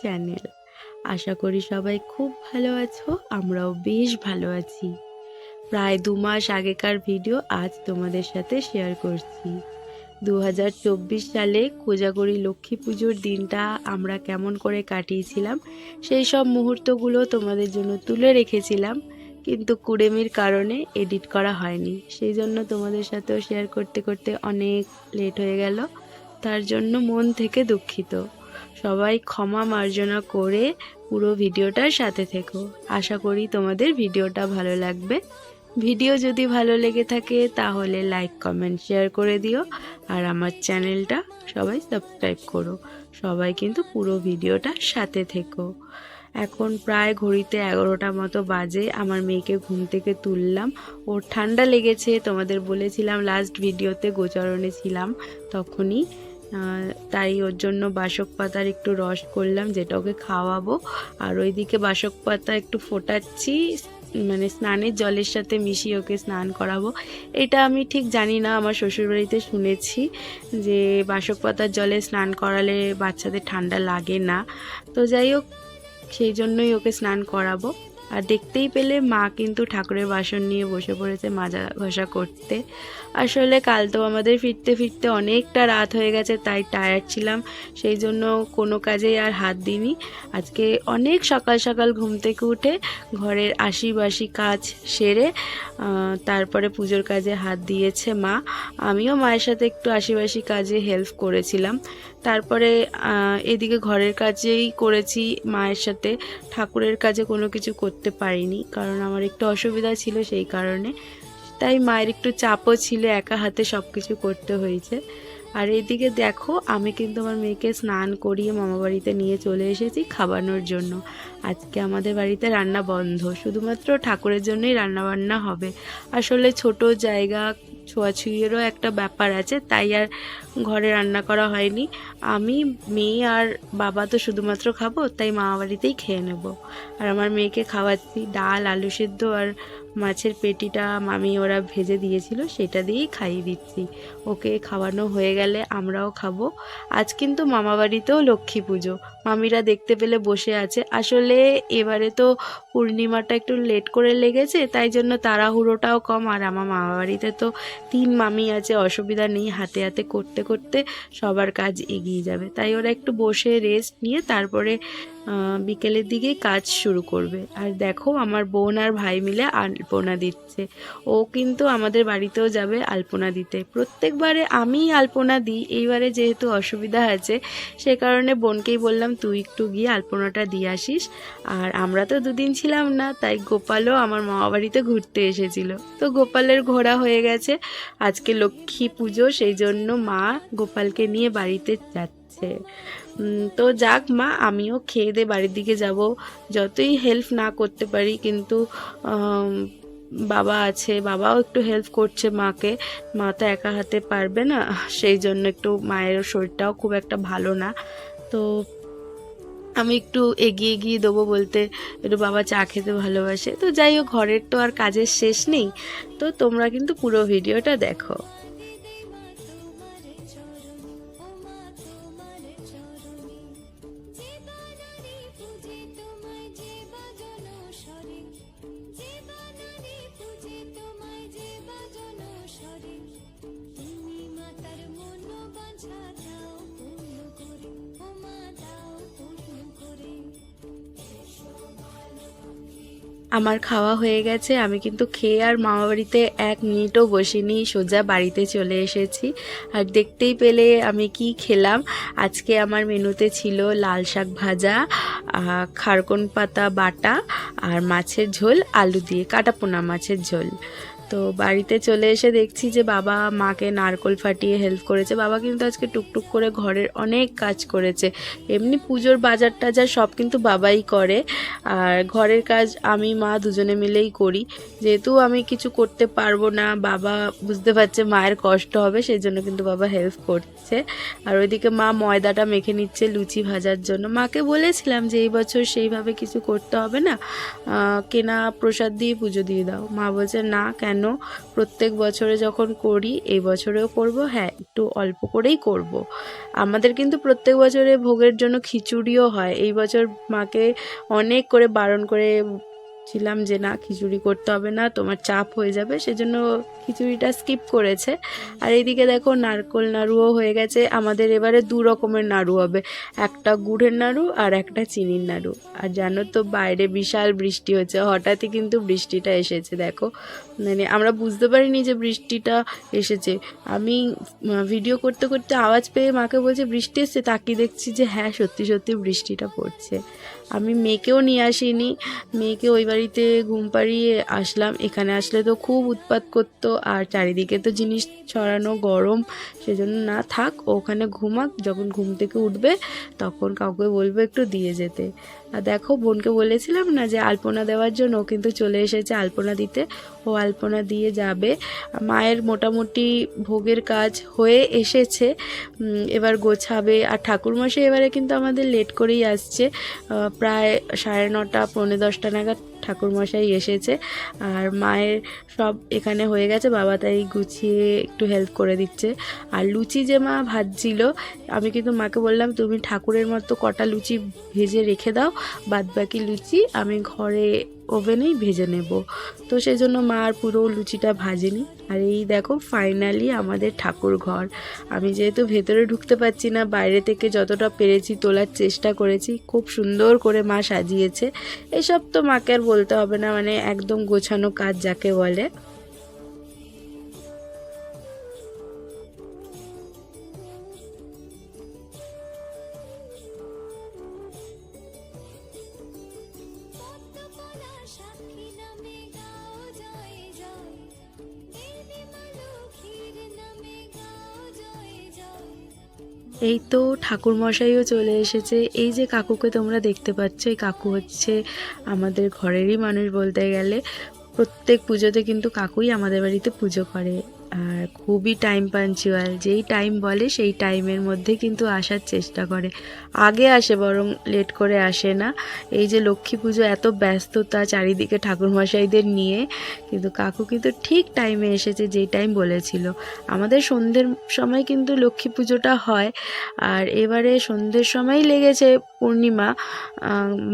Channel আশা করি সবাই খুব ভালো আছো, আমরাও বেশ ভালো আছি। প্রায় দু মাস আগেকার ভিডিও আজ তোমাদের সাথে শেয়ার করছি। দু হাজার চব্বিশ সালে কোজাগরি লক্ষ্মী পুজোর দিনটা আমরা কেমন করে কাটিয়েছিলাম, সেই সব মুহূর্তগুলো তোমাদের জন্য তুলে রেখেছিলাম, কিন্তু কুড়েমির কারণে এডিট করা হয়নি। সেই জন্য তোমাদের সাথেও শেয়ার করতে করতে অনেক লেট হয়ে গেল, তার জন্য মন থেকে দুঃখিত। সবাই ক্ষমা মার্জনা করে পুরো ভিডিওটার সাথে থেকো। আশা করি তোমাদের ভিডিওটা ভালো লাগবে। ভিডিও যদি ভালো লেগে থাকে তাহলে লাইক, কমেন্ট, শেয়ার করে দিও আর আমার চ্যানেলটা সবাই সাবস্ক্রাইব করো। সবাই কিন্তু পুরো ভিডিওটার সাথে থেকো। এখন প্রায় ঘড়িতে এগারোটা মতো বাজে, আমার মেয়েকে ঘুম থেকে তুললাম। ওর ঠান্ডা লেগেছে, তোমাদের বলেছিলাম লাস্ট ভিডিওতে গোচরণে ছিলাম, তখনই তাই ওর জন্য বাসক পাতার একটু রস করলাম, যেটা ওকে খাওয়াবো। আর ওইদিকে বাসক পাতা একটু ফোটাচ্ছি মানে স্নানের জলের সাথে মিশিয়ে ওকে স্নান করাবো। এটা আমি ঠিক জানি না, আমার শ্বশুরবাড়িতে শুনেছি যে বাসক পাতার জলে স্নান করালে বাচ্চাদের ঠান্ডা লাগে না। তো যাই হোক, সেই জন্যই ওকে স্নান করাবো। আর দেখতেই পেলে মা কিন্তু ঠাকুরের বাসন নিয়ে বসে পড়েছে মাজা ঘষা করতে। আসলে কাল তো আমাদের ফিরতে ফিরতে অনেকটা রাত হয়ে গেছে, তাই টায়ার্ড ছিলাম, সেই জন্য কোনো কাজেই আর হাত দিইনি। আজকে অনেক সকাল সকাল ঘুম থেকে উঠে ঘরের আশিবাসি কাজ সেরে তারপরে পুজোর কাজে হাত দিয়েছে মা। আমিও মায়ের সাথে একটু আশিবাসি কাজে হেল্প করেছিলাম। তারপরে এদিকে ঘরের কাজেই করেছি মায়ের সাথে। ঠাকুরের কাজে কোনো কিছু করতে পারিনি, কারণ আমার একটু অসুবিধা ছিল সেই কারণে। তাই মায়ের একটু চাপও ছিল, একা হাতে সব কিছু করতে হয়েছে। আর এদিকে দেখো, আমি কিন্তু আমার মেয়েকে স্নান করিয়ে মামা বাড়িতে নিয়ে চলে এসেছি খাওয়ানোর জন্য। আজকে আমাদের বাড়িতে রান্না বন্ধ, শুধুমাত্র ঠাকুরের জন্যই রান্না বান্না হবে। আসলে ছোট জায়গা ছোঁয়াছুঁয়েরও একটা ব্যাপার আছে, তাই আর ঘরে রান্না করা হয়নি। আমি, মেয়ে আর বাবা তো শুধুমাত্র খাব, তাই মামা বাড়িতেই খেয়ে নেব। আর আমার মেয়েকে খাওয়াচ্ছি, ডাল, আলু সেদ্ধ আর মাছের পেটিটা মামি ওরা ভেজে দিয়েছিল, সেটা দিয়েই খাইয়ে দিচ্ছি। ওকে খাওয়ানো হয়ে গেলে আমরাও খাব। আজ কিন্তু মামা বাড়িতেও লক্ষ্মী পুজো। মামিরা দেখতে পেলে বসে আছে। আসলে এবারে তো পূর্ণিমাটা একটু লেট করে লেগেছে, তাই জন্য তাড়াহুড়োটাও কম। আর আমার মামা বাড়িতে তো তিন মামি আছে, অসুবিধা নেই। হাতে হাতে করতে করতে সবার কাজ এগিয়ে যাবে। তাই ওরা একটু বসে রেস্ট নিয়ে তারপরে বিকেলের দিকেই কাজ শুরু করবে। আর দেখো, আমার বোন আর ভাই মিলে আলপনা দিচ্ছে। ও কিন্তু আমাদের বাড়িতেও যাবে আলপনা দিতে। প্রত্যেকবারে আমিই আলপনা দিই। এইবারে যেহেতু অসুবিধা আছে, সে কারণে বোনকেই বললাম, তুই একটু গিয়ে আলপনাটা দিয়ে আসিস। আর আমরা তো দুদিন ছিলাম না, তাই গোপালও আমার মামা বাড়িতে ঘুরতে এসেছিল। তো গোপালের ঘোরা হয়ে গেছে। আজকে লক্ষ্মী পুজো, সেই জন্য মা গোপালকে নিয়ে বাড়িতে যাচ্ছে। উম, তো যাক মা আমিও খেয়ে দিয়ে বাড়ির দিকে যাব। যতই হেল্প না করতে পারি কিন্তু বাবা আছে বাবাও একটু হেল্প করছে মাকে। মা তো একা হাতে পারবে না সেই জন্য একটু মায়ের শরীরটাও খুব একটা ভালো না। তো আমি একটু এগিয়ে গিয়ে দেবো বলতে একটু বাবা চা খেতে ভালোবাসে। তো যাই হোক ঘরের তো আর কাজের শেষ নেই। তো তোমরা কিন্তু পুরো ভিডিওটা দেখো। আমার খাওয়া হয়ে গেছে, আমি কিন্তু খেয়ে আর মামা বাড়িতে এক মিনিটও বসিনি, সোজা বাড়িতে চলে এসেছি। আর দেখতেই পেলে আমি কি খেলাম। আজকে আমার মেনুতে ছিল লাল শাক ভাজা খারকন পাতা বাটা আর মাছের ঝোল, আলু দিয়ে কাটাপোনা মাছের ঝোল। তো বাড়িতে চলে এসে দেখছি যে বাবা মাকে নারকোল ফাটিয়ে হেল্প করেছে। বাবা কিন্তু আজকে টুকটুক করে ঘরের অনেক কাজ করেছে। এমনি পুজোর বাজার টাজার সব কিন্তু বাবাই করে। আর ঘরের কাজ আমি, মা দুজনে মিলেই করি। যেহেতু আমি কিছু করতে পারব না, বাবা বুঝতে পারছে মায়ের কষ্ট হবে সেই জন্য কিন্তু বাবা হেল্প করছে। আর ওইদিকে মা ময়দাটা মেখে নিচ্ছে লুচি ভাজার জন্য। মাকে বলেছিলাম যে, এই বছর সেইভাবে কিছু করতে হবে না। কেনা প্রসাদ দিয়ে পুজো দিয়ে দাও। মা বলছে, না, কেন প্রত্যেক বছরে যখন করি, এই বছরেও করব হ্যাঁ একটু অল্প করেই করব। আমাদের কিন্তু প্রত্যেক বছরে ভোগের জন্য খিচুড়িও হয় এই বছর মাকে অনেক করে বারণ করে ছিলাম যে না, খিচুড়ি করতে হবে না, তোমার চাপ হয়ে যাবে, সেজন্য খিচুড়িটা স্কিপ করেছে। আর এইদিকে দেখো নারকোল নাড়ুও হয়ে গেছে, আমাদের এবারে দু রকমের নাড়ু হবে, একটা গুড়ের নাড়ু আর একটা চিনির নাড়ু। আর জানো তো বাইরে বিশাল বৃষ্টি হচ্ছে, হঠাৎই কিন্তু বৃষ্টিটা এসেছে, দেখো। মানে আমরা বুঝতে পারিনি যে বৃষ্টিটা এসেছে। আমি ভিডিও করতে করতে আওয়াজ পেয়ে মাকে বলছে, বৃষ্টি এসছে? তাকিয়ে দেখছি যে হ্যাঁ সত্যি সত্যি বৃষ্টিটা পড়ছে। আমি মেয়েকেও নিয়ে আসিনি, মেয়েকে ওই বাড়িতে ঘুম পাড়িয়ে আসলাম। এখানে আসলে তো খুব উৎপাত করতো আর চারিদিকে তো জিনিস ছড়ানো গরম, সেজন্য না থাক, ওখানে ঘুমাক, যখন ঘুম থেকে উঠবে তখন কাউকে বলব একটু দিয়ে যেতে। আর দেখো, বোনকে বলেছিলাম না যে আলপনা দেওয়ার জন্য, ও কিন্তু চলে এসেছে আলপনা দিতে। ও আলপনা দিয়ে যাবে। মায়ের মোটামুটি ভোগের কাজ হয়ে এসেছে। এবার গোছাবে। আর ঠাকুরমশাই এবারে কিন্তু আমাদের লেট করেই আসছে। প্রায় সাড়ে নটা, পৌনে দশটা নাগাদ ঠাকুরমশাই এসেছে। আর মায়ের সব এখানে হয়ে গেছে। বাবা তাই গুছিয়ে একটু হেল্প করে দিচ্ছে। আর লুচি যে মা ভাজছিল, আমি কিন্তু মাকে বললাম, তুমি ঠাকুরের মতো কটা লুচি ভেজে রেখে দাও। বাদ বাকি লুচি আমি ঘরে ওভেনেই ভেজে নেব। তো সেই জন্য মা আর পুরো লুচিটা ভাজেনি। আর এই দেখো ফাইনালি আমাদের ঠাকুর ঘর। আমি যেহেতু ভেতরে ঢুকতে পারছি না, বাইরে থেকে যতটা পেরেছি তোলার চেষ্টা করেছি, খুব সুন্দর করে মা সাজিয়েছে। এসব তো মাকে আর বলতে হবে না মানে একদম গোছানো কাজ যাকে বলে। এই তো ঠাকুরমশাইও চলে এসেছে। এই যে কাকুকে তোমরা দেখতে পাচ্ছ, এই কাকু হচ্ছে আমাদের ঘরেরই মানুষ বলতে গেলে। প্রত্যেক পুজোতে কিন্তু কাকুই আমাদের বাড়িতে পুজো করে। আর খুবই টাইম পাঞ্চুয়াল যেই টাইম বলে সেই টাইমের মধ্যে কিন্তু আসার চেষ্টা করে। আগে আসে, বরং লেট করে আসে না। এই যে লক্ষ্মী পুজো এত ব্যস্ততা চারিদিকে ঠাকুরমশাইদের নিয়ে, কিন্তু কাকু কিন্তু ঠিক টাইমে এসেছে যেই টাইম বলেছিল। আমাদের সন্ধ্যের সময় কিন্তু লক্ষ্মী পুজোটা হয়, আর এবারে সন্ধ্যের সময়ই লেগেছে পূর্ণিমা।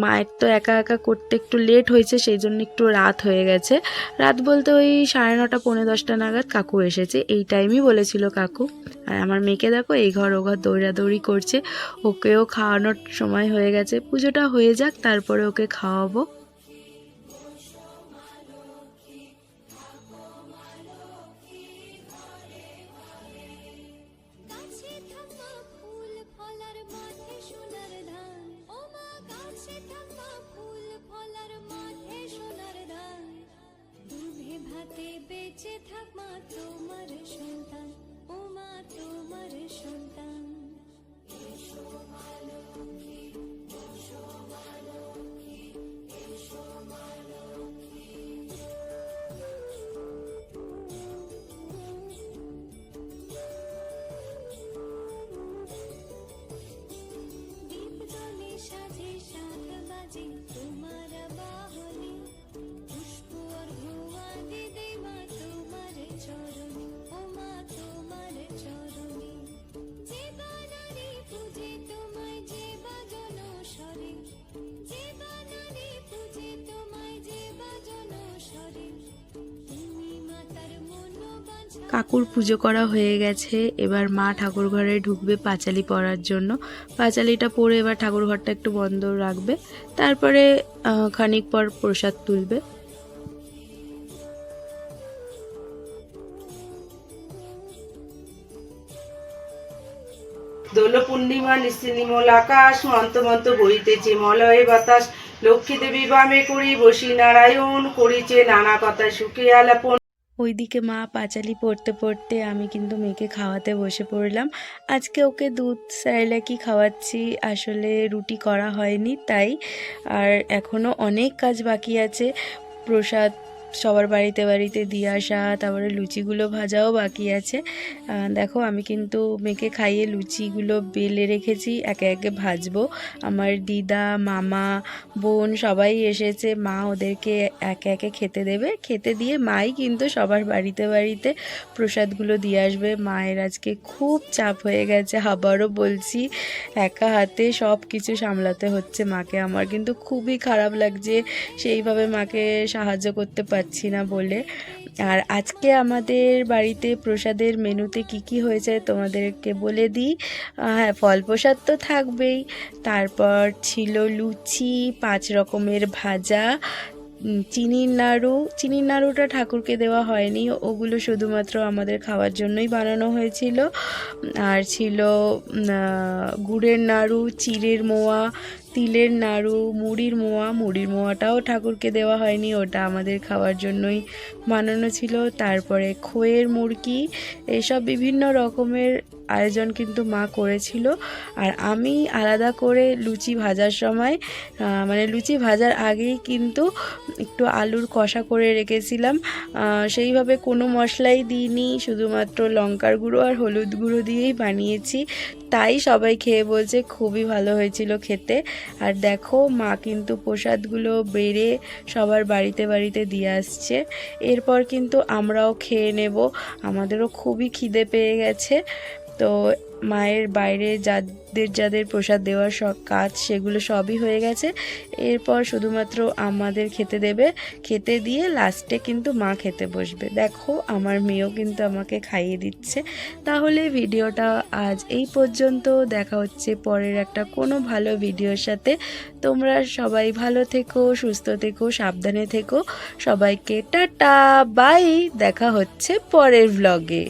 মায়ের তো একা একা করতে একটু লেট হয়েছে, সেই জন্য একটু রাত হয়ে গেছে। রাত বলতে ওই সাড়ে নটা, পৌনে দশটা নাগাদ কাকু এসেছে। এই টাইমই বলেছিল কাকু। আর আমার মেয়েকে দেখো, এই ঘর ও ঘর দৌড়াদৌড়ি করছে। ওকেও খাওয়ানোর সময় হয়ে গেছে। পুজোটা হয়ে যাক, তারপরে ওকে খাওয়াবো। কাকুর পুজো করা হয়ে গেছে। এবার মা ঠাকুর ঘরে ঢুকবে পাঁচালি পরার জন্য। পাঁচালিটা পরে এবার ঠাকুর ঘরটা একটু বন্ধ রাখবে। তারপরে খানিক পর প্রসাদ তুলবে। দোল পূর্ণিমা নিশ্চিনিমল আকাশ মন্ত মন্ত বইতেছে মলয় বাতাস। লক্ষ্মী দেবী বামে করি বসি নারায়ণ, করিছে নানা কথা সুখে আলাপন। ওইদিকে মা পাঁচালি পড়তে পড়তে আমি কিন্তু মেয়েকে খাওয়াতে বসে পড়লাম। আজকে ওকে দুধ, স্যারেলাকি খাওয়াচ্ছি। আসলে রুটি করা হয়নি, তাই। আর এখনও অনেক কাজ বাকি আছে। প্রসাদ সবার বাড়িতে বাড়িতে দিয়ে আসা, তারপরে লুচিগুলো ভাজাও বাকি আছে। দেখো, আমি কিন্তু মেয়েকে খাইয়ে লুচিগুলো বেলে রেখেছি, একে একে ভাজবো। আমার দিদা, মামা, বোন সবাই এসেছে, মা ওদেরকে একে একে খেতে দেবে। খেতে দিয়ে মাই কিন্তু সবার বাড়িতে বাড়িতে প্রসাদগুলো দিয়ে আসবে। মায়ের আজকে খুব চাপ হয়ে গেছে, আবারও বলছি, একা হাতে সব কিছু সামলাতে হচ্ছে মাকে। আমার কিন্তু খুবই খারাপ লাগছে, সেইভাবে মাকে সাহায্য করতে পারছি না বলে। আর আজকে আমাদের বাড়িতে প্রসাদের মেনুতে কি কি হয়েছে তোমাদেরকে বলে দিই। হ্যাঁ ফল প্রসাদ তো থাকবেই। তারপর ছিল লুচি, পাঁচ রকমের ভাজা চিনির নাড়ু। চিনির নাড়ুটা ঠাকুরকে দেওয়া হয়নি। ওগুলো শুধুমাত্র আমাদের খাওয়ার জন্যই বানানো হয়েছিল। আর ছিল গুড়ের নাড়ু, চিড়ের মোয়া তিলের নাড়ু, মুড়ির মোয়া, মুড়ির মোয়াটাও ঠাকুরকে দেওয়া হয়নি, ওটা আমাদের খাওয়ার জন্যই বানানো ছিল। তারপরে খোয়ের মুরগি এসব বিভিন্ন রকমের আয়োজন কিন্তু মা করেছিল। আর আমি আলাদা করে লুচি ভাজার সময় মানে লুচি ভাজার আগেই কিন্তু একটু আলুর কষা করে রেখেছিলাম। সেইভাবে কোনো মশলাই দিইনি, শুধুমাত্র লঙ্কার গুঁড়ো আর হলুদ গুঁড়ো দিয়েই বানিয়েছি। তাই সবাই খেয়ে বলছে, খুবই ভালো হয়েছিল খেতে। আর দেখো মা কিন্তু প্রসাদগুলো বেড়ে সবার বাড়িতে বাড়িতে দিয়ে আসছে। এরপর কিন্তু আমরাও খেয়ে নেব। আমাদেরও খুবই খিদে পেয়ে গেছে। তো মায়ের বাইরে যাদের যাদের প্রসাদ দেওয়ার সব কাজ সেগুলো সবই হয়ে গেছে। এরপর শুধুমাত্র আমাদের খেতে দেবে। খেতে দিয়ে লাস্টে কিন্তু মা খেতে বসবে। দেখো আমার মেয়েও কিন্তু আমাকে খাইয়ে দিচ্ছে। তাহলে ভিডিওটা আজ এই পর্যন্ত। দেখা হচ্ছে পরের একটা কোনো ভালো ভিডিওর সাথে। তোমরা সবাই ভালো থেকো, সুস্থ থেকো, সাবধানে থেকো। সবাইকে টাটা, বাই। দেখা হচ্ছে পরের ভ্লগে